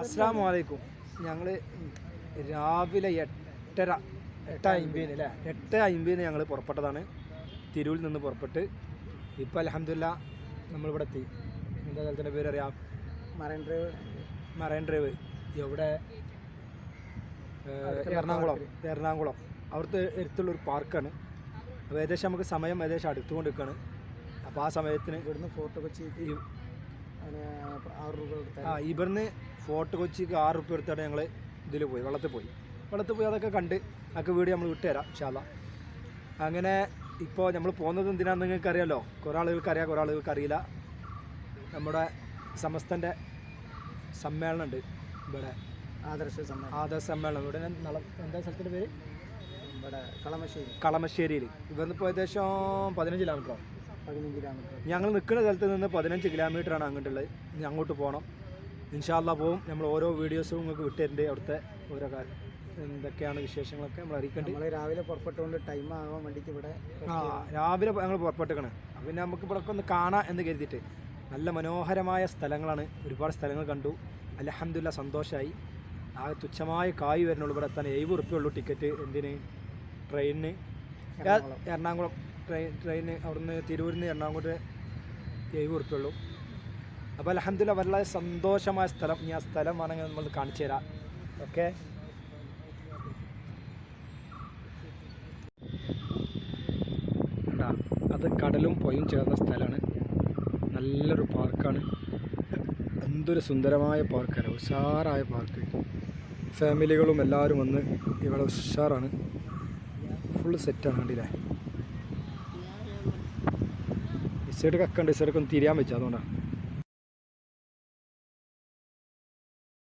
അസ്സാം വലൈക്കും ഞങ്ങൾ രാവിലെ എട്ടര എട്ട് അമ്പതിന് അല്ലേ? എട്ട് അമ്പതിന് ഞങ്ങൾ പുറപ്പെട്ടതാണ്. തിരൂരിൽ നിന്ന് പുറപ്പെട്ട് ഇപ്പോൾ അലഹമില്ല നമ്മളിവിടെ എത്തി. എന്താ സ്ഥലത്തിന്റെ പേര് അറിയാം മറൈൻ ഡ്രൈവ്. Marine drive. എവിടെ? എറണാകുളം. എറണാകുളം. അവിടുത്തെ അടുത്തുള്ളൊരു പാർക്കാണ്. അപ്പോൾ ഏകദേശം നമുക്ക് സമയം ഏകദേശം അടുത്തുകൊണ്ട് നിൽക്കുകയാണ് അപ്പോൾ ആ സമയത്തിന് ഇവിടുന്ന് ഫോട്ടോ അതിന് ആറ് രൂപ ആ ഇവിടുന്ന് ഫോർട്ട് കൊച്ചിക്ക് ആറ് റുപ്യ എടുത്താണ് ഞങ്ങൾ ഇതിൽ പോയി വെള്ളത്തിൽ പോയി. വെള്ളത്തിൽ പോയി അതൊക്കെ കണ്ട് അതൊക്കെ വീട് നമ്മൾ വിട്ടുതരാം ഷാല അങ്ങനെ ഇപ്പോൾ നമ്മൾ പോകുന്നത് എന്തിനാണെന്ന് നിങ്ങൾക്ക് അറിയാമല്ലോ കുറേ ആളുകൾക്ക് അറിയാം കുറേ ആളുകൾക്ക് അറിയില്ല നമ്മുടെ സമസ്തന്റെ സമ്മേളനം ഉണ്ട് ഇവിടെ. ആദർശ സമ്മേളനം. ആദർശ സമ്മേളനം. ഇവിടെ നള എന്താ സ്ഥലത്തിന്റെ പേര്? ഇവിടെ കളമശ്ശേരി. കളമശ്ശേരിയിൽ ഇവിടുന്ന് ഇപ്പോൾ ഏകദേശം പതിനഞ്ച് കിലോമീറ്ററോ പതിനഞ്ച് കിലോമീറ്റർ ഞങ്ങൾ നിൽക്കുന്ന സ്ഥലത്ത് നിന്ന് പതിനഞ്ച് കിലോമീറ്ററാണ് അങ്ങോട്ടുള്ളത് ഇനി അങ്ങോട്ട് പോകണം ഇൻഷാല്ല പോവും നമ്മൾ ഓരോ വീഡിയോസും നിങ്ങൾക്ക് വിട്ടുതരുന്നുണ്ട് അവിടുത്തെ ഓരോ കാര്യം എന്തൊക്കെയാണ് വിശേഷങ്ങളൊക്കെ നമ്മൾ അറിയിക്കേണ്ടത് നമ്മൾ രാവിലെ പുറപ്പെട്ടുകൊണ്ട് ടൈം ആവാൻ വേണ്ടിയിട്ട് ഇവിടെ ആ രാവിലെ ഞങ്ങൾ പുറപ്പെട്ടുക്കണ് പിന്നെ നമുക്ക് ഇവിടെ ഒന്ന് കാണാം എന്ന് കരുതിയിട്ട്. നല്ല മനോഹരമായ സ്ഥലങ്ങളാണ്. ഒരുപാട് സ്ഥലങ്ങൾ കണ്ടു. അലഹമില്ല സന്തോഷമായി ആ തുച്ഛമായ കായ് വരുന്നുള്ളൂ ഇവിടെ എത്താൻ എഴുപത് ഉറുപ്പ്യ ഉള്ളൂ ടിക്കറ്റ് എന്തിന്? ട്രെയിനിന് എറണാകുളം. ട്രെയിൻ ട്രെയിന് അവിടുന്ന് തിരൂരിൽ നിന്ന് എറണാകുളത്ത് എഴുപത് കൊടുത്തുള്ളൂ അപ്പോൾ അലഹമില്ല വളരെ സന്തോഷമായ സ്ഥലം. ആ സ്ഥലം വേണമെങ്കിൽ നമ്മൾ കാണിച്ചു തരാം. ഓക്കെ? അത് കടലും പൊയും ചേർന്ന സ്ഥലമാണ്. നല്ലൊരു പാർക്കാണ്. എന്തൊരു സുന്ദരമായ പാർക്കാണ് ഉഷാറായ പാർക്ക്. ഫാമിലികളും എല്ലാവരും വന്ന് ഇവിടെ ഉഷാറാണ്. ഫുള്ള് സെറ്റാണ് കണ്ടില്ലേ ഈ സൈഡ് കക്കുണ്ട് ഈ സൈഡൊക്കെ ഒന്ന് തിരിയാൻ വെച്ചു അതുകൊണ്ടാണ്